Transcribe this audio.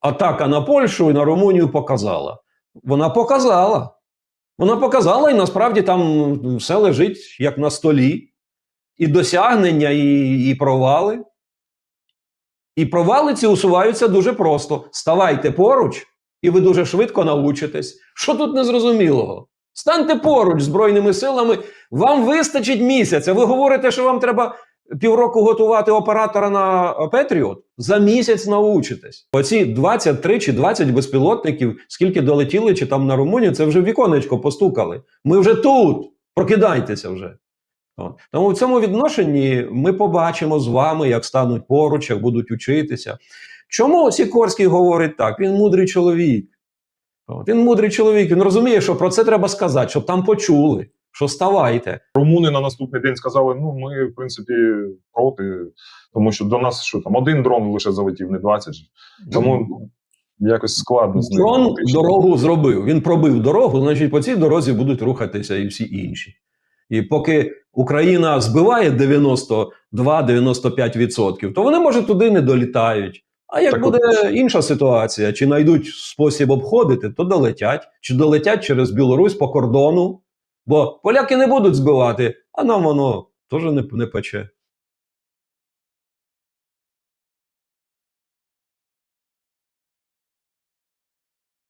атака на Польщу і на Румунію показала. Вона показала. Вона показала, і насправді там все лежить як на столі. І досягнення, і, і провали. І провали ці усуваються дуже просто. Ставайте поруч, і ви дуже швидко научитесь. Що тут незрозумілого? Станьте поруч Збройними силами, вам вистачить місяця. Ви говорите, що вам треба півроку готувати оператора на Петріот? За місяць научитесь. Оці 23 чи 20 безпілотників, скільки долетіли, чи там на Румунію, це вже віконечко постукали. Ми вже тут. Прокидайтеся вже. Тому в цьому відношенні ми побачимо з вами, як стануть поруч, як будуть учитися. Чому Сікорський говорить так? Він мудрий чоловік. Він мудрий чоловік, він розуміє, що про це треба сказати, щоб там почули, що ставайте. Румуни на наступний день сказали: ну ми в принципі проти, тому що до нас що там один дрон лише залетів, не 20 же. Тому якось складно з ним. Дрон дорогу зробив. Він пробив дорогу, значить, по цій дорозі будуть рухатися і всі інші. І поки Україна збиває 92-95%, то вони, може, туди не долітають. А як Так буде от- інша ситуація, чи знайдуть спосіб обходити, то долетять, чи долетять через Білорусь по кордону. Бо поляки не будуть збивати, а нам воно теж не, не пече.